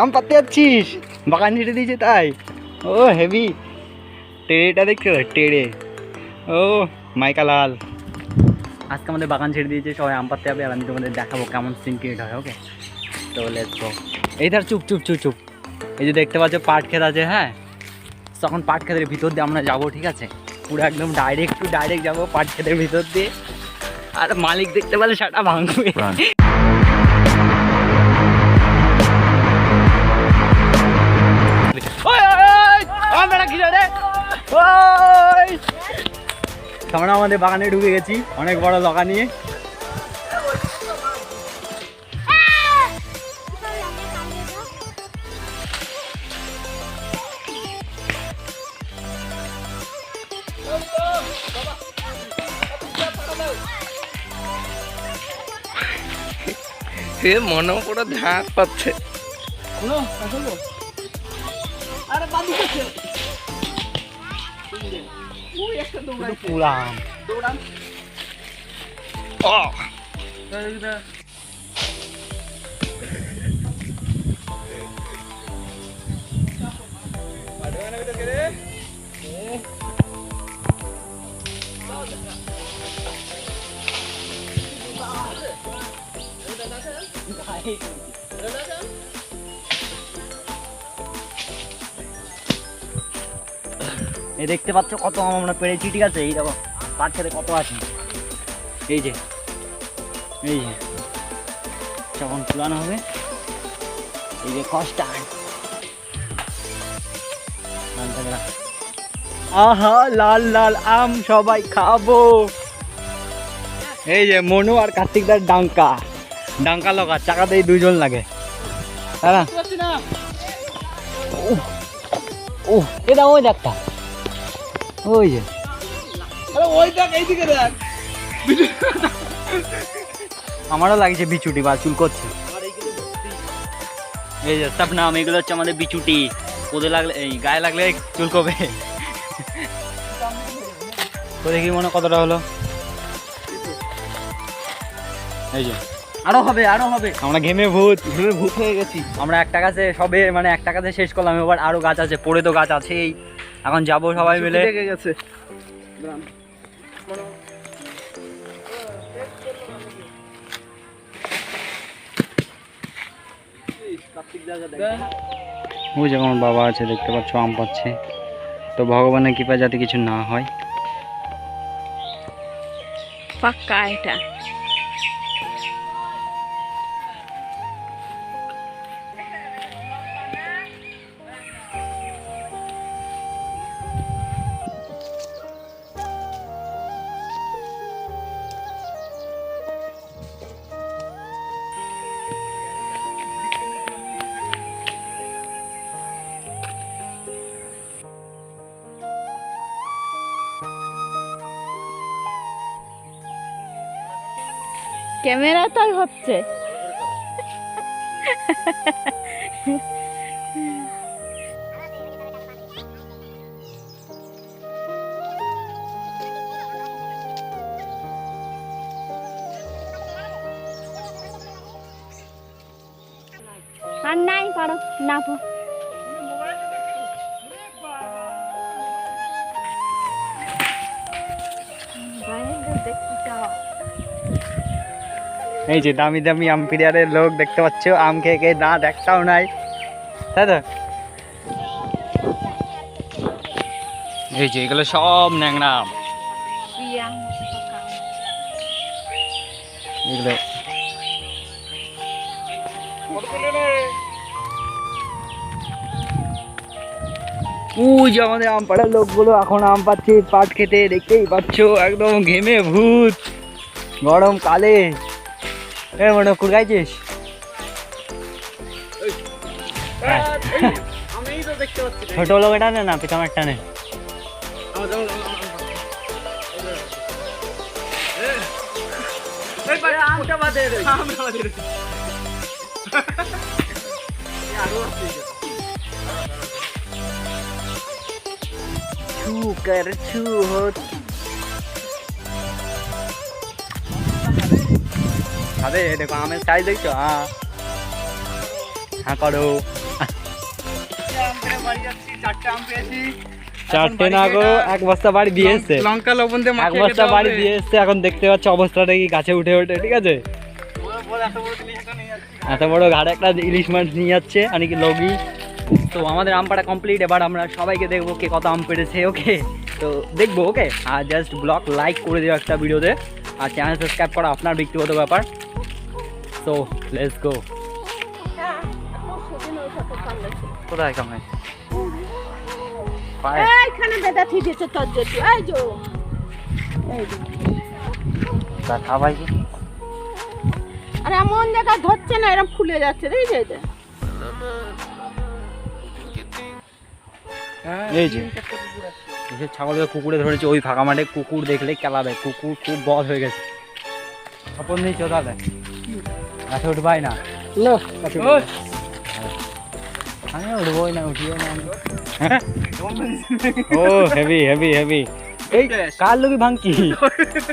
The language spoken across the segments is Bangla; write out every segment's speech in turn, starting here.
আম পাততে যাচ্ছিস? বাগান ছেড়ে দিয়েছে তাই। ও, হেভি। টেরেটা দেখছ? টেরে। ও, মাইকা লাল। আজকে আমাদের বাগান ছেড়ে দিয়েছে, সবাই আম পাততে যাবে, আর আমি তোমাদের দেখাবো কেমন সিন ক্রিয়েট হয় ওকে তো লেটস এই ধর, চুপ চুপ চুপ চুপ। এই যে দেখতে পাচ্ছ, পাট ক্ষেত আছে হ্যাঁ? তখন পাট ক্ষেতের ভিতর দিয়ে আমরা যাব, ঠিক আছে? পুরো একদম ডাইরেক্ট টু ডাইরেক্ট যাব পাট ক্ষেতের ভিতর দিয়ে। আর মালিক দেখতে পেলে সেটা ভাঙবে। আমরা আমাদের বাগানে ঢুকে গেছি। অনেক বড় লগা নিয়ে। সে মনে পুরো ঝাঁক পাচ্ছে। শুধু পুরা আম ও এই দেখতে পাচ্ছ কত আম আমরা পেরেছি ঠিক আছে? এই দেখো পাট খেতে কত আছে? এই যে এই যে যখন পুরানো হবে। এই যে কষ্ট। আহা লাল লাল আম সবাই খাব। এই যে মনু আর কার্তিকদার ডাঙ্কা। ডাঙ্কা লগা চাকাতেই দুইজন লাগে। হ্যাঁ ও এটা ওই দেখটা ওই যে। ওই দেখ এইদিকে দেখ। আমারও লাগছে বিচুটি বা চুল করছে। এই যে সব নাম এগুলো হচ্ছে আমাদের বিচুটি। ওদের লাগলে এই গায়ে লাগলে চুল কবে তো দেখি মনে কতটা হলো? এই যে। আরও হবে আরও হবে। আমরা ঘেমে ভূত। ঘেমে ভূত হয়ে গেছি। আমরা একটা গাছে সবে মানে একটা গাছে শেষ করলাম। এবার আরও গাছ আছে পড়ে তো গাছ আছেই। এখন যাব সবাই মিলে। গেছে। ওই আমার বাবা আছে দেখতে পাচ্ছ আম পাচ্ছে। তো ভগবানের কৃপা যাতে কিছু না হয়। পাক্কা এটা। ক্যামেরা তাই হচ্ছে। এই যে দামি দামি আম প্লেয়ারের লোক দেখতে পাচ্ছ, আম খেয়ে খেয়ে দাঁত একটাও নাই। তাই তো? এই যে এগুলো সব ন্যাংরা আম। এগুলো ওই যে আমাদের আম পাড়ার লোকগুলো, এখন আম পাচ্ছে পাট খেতে দেখতেই পাচ্ছ, একদম ঘেমে ভূত। গরম কালে। এ মনে কুড়গাইছিস আমি তো দেখতে পাচ্ছি ছোট লোক এটা নে না পিতামারটা নে আমটা বাদে আমটা বাদে छू कर छू हो আরে দেখো আমের সাইজ দেখছ? হ্যাঁ। হ্যাঁ করো। চারটে না গো এক বস্তা বাড়ি দিয়ে এসছে। লঙ্কা লবণ দিয়ে এক বস্তা বাড়ি দিয়ে এসছে এখন দেখতে পাচ্ছ অবস্থাটা কি গাছে উঠে ওঠে ঠিক আছে? এত বড় ঘাড়ে একটা ইলিশ মাছ নিয়ে যাচ্ছে আর কি লগি। তো আমাদের আম পাড়া কমপ্লিট এবার আমরা সবাইকে দেখব কে কত আম পেড়েছে ওকে? তো দেখব ওকে? আর জাস্ট ব্লগ লাইক করে দিও একটা ভিডিওতে। আর চ্যানেল সাবস্ক্রাইব করা আপনার ব্যক্তিগত ব্যাপার। তো লেটস গো কোথায় কামে এইখানে বেটা থিয়েছে তোর জন্য। এই যো আরে এমন জায়গা ধরছে না এরকম ফুলে যাচ্ছে দেখেছে এটা এই যে এই যে ছাগলকে কুকুরে ধরেছে ওই ফাঁকা মাঠে কুকুর দেখলে কেলাবে কুকুর খুব বধ হয়ে গেছে। স্বপন নেই চোদাবে গাছে উঠবাই না। ওই, আমি উঠবোই না উঠিও না ও হেভি হেভি হেভি। এই কার লোকি ভাঙকি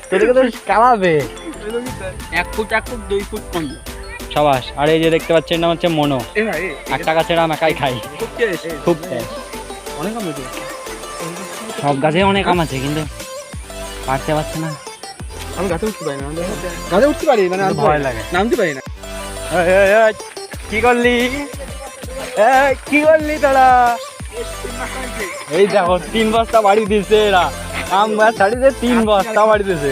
তোদেরকে তো কালাবে এক ফুট এক ফুট দুই ফুট কম সবাস আর এই যে দেখতে পাচ্ছেন নাম হচ্ছে মনো। এ ভাই এক টাকা ছেড়ে আমি একাই খাই। খুব। অনেক সব গাছে অনেক আম আছে কিন্তু পারতে পারছে না। আমি গাছে উঠতে পারি না গাছে উঠতে পারি মানে ভয় লাগে। নামতে পারি না। কি করলি? কি করলি তোরা? এই দেখো তিন বস্তা বাড়ি দিছে এরা। আম গাছ ছাড়িতে তিন বস্তা বাড়ি দিছে।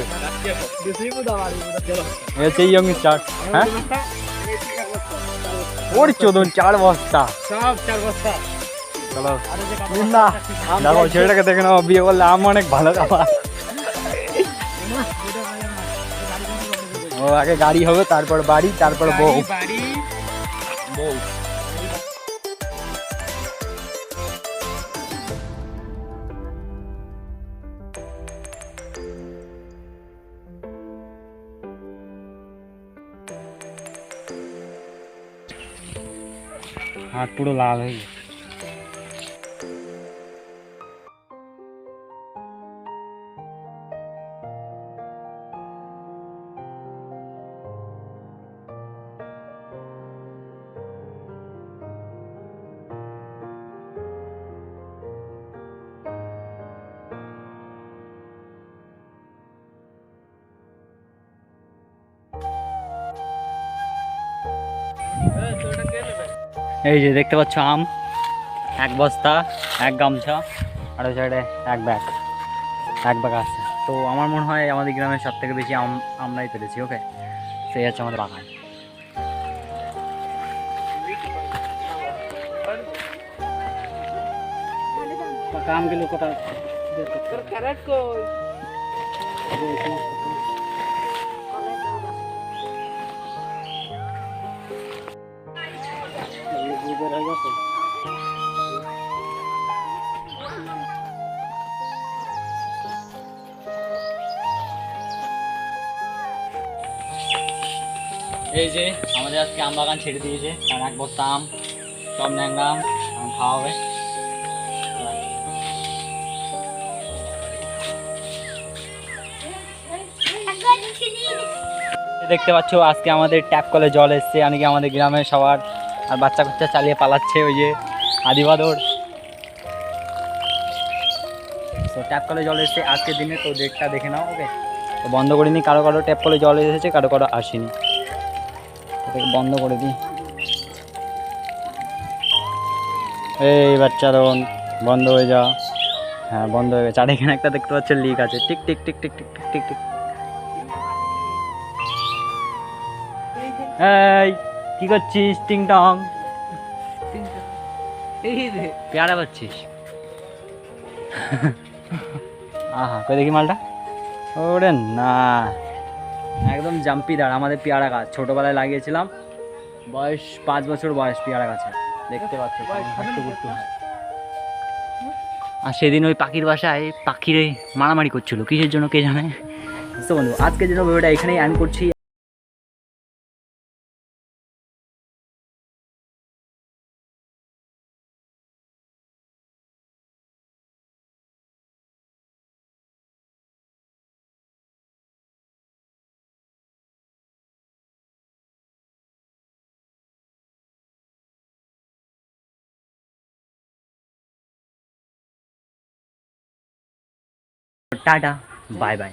হচ্ছে ইয়ং স্টার হ্যাঁ? ওর চোদন চার বস্তা। সব চার বস্তা। চলো। না দেখো ছেলেটাকে দেখে নাও বিয়ে করলে আম অনেক ভালো খাবার। ও আগে গাড়ি হবে তারপর বাড়ি তারপর বউ। বাড়ি বউ। হাত পুরো লাল হয়ে এই যে দেখতে পাচ্ছ আম এক বস্তা এক গামছা আর ওই সাইডে এক ব্যাগ এক ব্যাগ আছে। তো আমার মনে হয় আমাদের গ্রামে সব থেকে বেশি আম আমরাই পেরেছি ওকে সেই হচ্ছে আমাদের বাগান। এই যে আমাদের আজকে আম বাগান ছেড়ে দিয়েছে। আর এক বস্তা আম সব ন্যাংরা আম আম খাওয়া হবে। দেখতে পাচ্ছ আজকে আমাদের ট্যাপ কলে জল এসছে। অনেকে আমাদের গ্রামের সবার আর বাচ্চা কাচ্চা চালিয়ে পালাচ্ছে ওই যে আদিবাদর। তো ট্যাপ কলে জল এসছে আজকের দিনে, তো ডেটটা দেখে নাও ওকে তো বন্ধ করিনি, কারও কারও ট্যাপ কলে জল এসেছে, কারও কারও আসেনি। বন্ধ করে দিই। এই বাচ্চা তখন বন্ধ হয়ে যা। হ্যাঁ বন্ধ হয়ে গেছে। আর এখানে একটা দেখতে পাচ্ছেন লিক আছে। Tick tick tick tick tick tick tick tick. এই কি করছিস? টিং টং। পেয়ারা পাচ্ছিস আহা কই দেখি মালটা? ওরে না। একদম জাম্পি দাঁড় আমাদের পেয়ারা গাছ। ছোটোবেলায় লাগিয়েছিলাম। বয়স পাঁচ বছর বয়স পেয়ারা গাছে। দেখতে পাচ্ছ। আর সেদিন ওই পাখির বাসায় পাখির মারামারি করছিল। কিসের জন্য কে জানে? তো বন্ধু আজকের জন্য ভিডিওটা এখানেই অ্যান্ড করছি। Tata bye bye